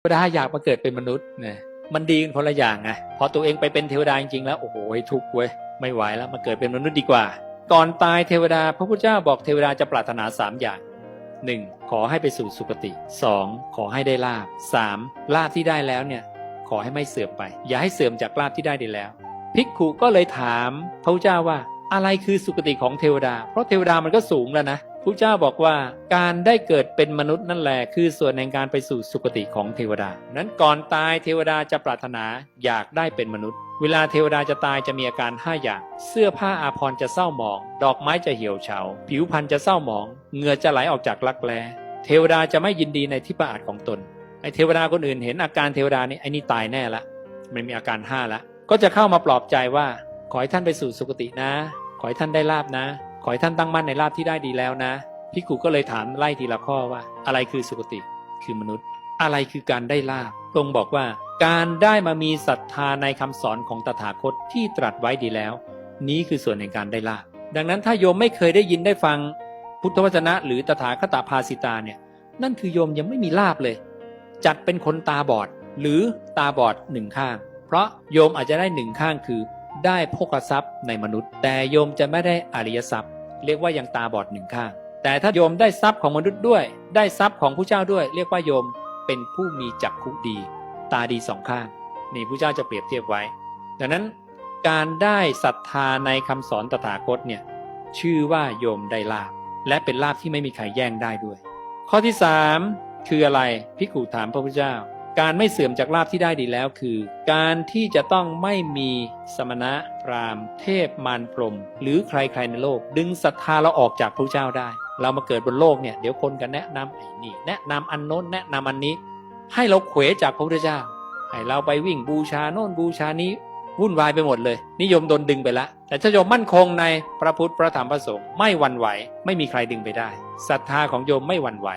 เทวดาอยากมาเกิดเป็นมนุษย์นะมันดีกันคนละอย่างไงพอตัวเองไปเป็นเทวดาจริงๆแล้วโอ้โหทุกข์เว้ยไม่ไหวแล้วมาเกิดเป็นมนุษย์ดีกว่า ก่อนตายเทวดา พระพุทธเจ้าบอกเทวดาจะปรารถนาสามอย่างหนึ่งขอให้ไปสู่สุคติสองขอให้ได้ลาบสามลาบที่ได้แล้วเนี่ย ขอให้ไม่เสื่อมไป อย่าให้เสื่อมจากลาบที่ได้ดีแล้ว ภิกขุก็เลยถามพระพุทธเจ้าว่า อะไรคือสุคติของเทวดา เพราะเทวดามันก็สูงแล้วนะ พระเจ้าบอกว่าการได้เกิดเป็นมนุษย์นั่นแหละคือส่วนในการไปสู่สุคติของเทวดา นั้นก่อนตายเทวดาจะปรารถนาอยากได้เป็นมนุษย์ เวลาเทวดาจะตายจะมีอาการ5อย่าง เสื้อผ้าอาภรณ์จะเศร้าหมอง ดอกไม้จะเหี่ยวเฉา ผิวพรรณจะเศร้าหมอง เหงื่อจะไหลออกจากรักแร้เทวดาจะไม่ยินดีในที่ประอาจของตน ไอเทวดาคนอื่นเห็นอาการเทวดานี่ไอนี่ตายแน่ละ มันมีอาการห้าละ ก็จะเข้ามาปลอบใจว่า ขอให้ท่านไปสู่สุคตินะ ขอให้ท่านได้ลาบนะ ขอให้ท่านตั้งมั่นในลาบที่ได้ดีแล้วนะพิกุก็เลยถามไล่ทีละข้อว่า อะไรคือสุคติคือมนุษย์ อะไรคือการได้ลาบทรงบอกว่า การได้มามีศรัทธาในคำสอนของตถาคตที่ตรัสไว้ดีแล้ว นี้คือส่วนในการได้ลาบดังนั้นถ้าโยมไม่เคยได้ยินได้ฟังพุทธวจนะ หรือตถาคตภาสิตาเนี่ยนั่นคือโยมยังไม่มีลาบเลย จัดเป็นคนตาบอดหรือตาบอดหนึ่งข้าง เพราะโยมอาจจะได้หนึ่งข้างคือ ได้โภคทรัพย์ในมนุษย์ แต่โยมจะไม่ได้อริยทรัพย์ เรียกว่ายังตาบอดหนึ่งข้างแต่ถ้าโยมได้ทรัพย์ของมนุษย์ด้วย ได้ทรัพย์ของผู้เจ้าด้วย เรียกว่าโยมเป็นผู้มีจักขุดี ตาดีสองข้างนี่ผู้เจ้าจะเปรียบเทียบไว้ ดังนั้นการได้ศรัทธาในคำสอนตถาคตเนี่ยชื่อว่าโยมได้ลาบและเป็นลาบที่ไม่มีใครแย่งได้ด้วย ข้อที่สามคืออะไรพิกูถามพระพุทธเจ้า การไม่เสื่อมจากลาบที่ได้ดีแล้วคือ การที่จะต้องไม่มีสมณะพราหมณ์ เทพมารพรหมหรือใครๆในโลก ดึงศรัทธาเราออกจากพระเจ้าได้ เรามาเกิดบนโลกเนี่ยเดี๋ยวคนกันแนะนำไอ้นี่แนะนำอันโน้นแนะนำอันนี้ ให้เราเขวจากพระพุทธเจ้า ให้เราไปวิ่งบูชาโน่นบูชานี้วุ่นวายไปหมดเลย นิยมโดนดึงไปละ แต่ถ้าโยมมั่นคงในพระพุทธพระธรรมพระสงฆ์ไม่หวั่นไหว ไม่มีใครดึงไปได้ศรัทธาของโยมไม่หวั่นไหว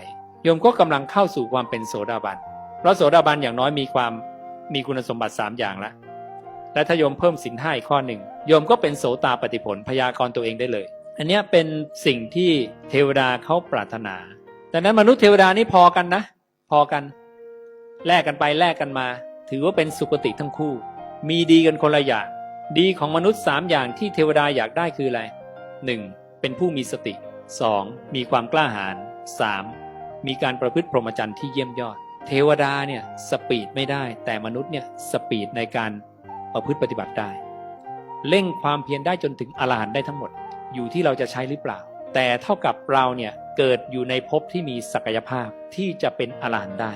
โยมก็กำลังเข้าสู่ความเป็นโสดาบัน พระโสดาบันอย่างน้อยมีความมีคุณสมบัติ 3 อย่างละและถ้าโยมเพิ่มสินห้าอีกข้อหนึ่งโยมก็เป็นโสตาปฏิผลพยากรตัวเองได้เลย อันนี้เป็นสิ่งที่เทวดาเขาปรารถนาดังนั้นมนุษย์เทวดานี่พอกันนะ พอกันแลกกันไปแลกกันมา ถือว่าเป็นสุคติทั้งคู่ มีดีกันคนละอย่างดีของมนุษย์ 3 อย่างที่เทวดาอยากได้คืออะไร 1. เป็นผู้มีสติ 2. มีความกล้าหาญ 3. มีการประพฤติพรหมจรรย์ที่เยี่ยมยอด เทวดาเนี่ยสปีดไม่ได้ แต่มนุษย์เนี่ยสปีดในการประพฤติปฏิบัติได้ เร่งความเพียรได้จนถึงอรหันต์ได้ทั้งหมด อยู่ที่เราจะใช้หรือเปล่า แต่เท่ากับเราเนี่ยเกิดอยู่ในภพที่มีศักยภาพที่จะเป็นอรหันต์ได้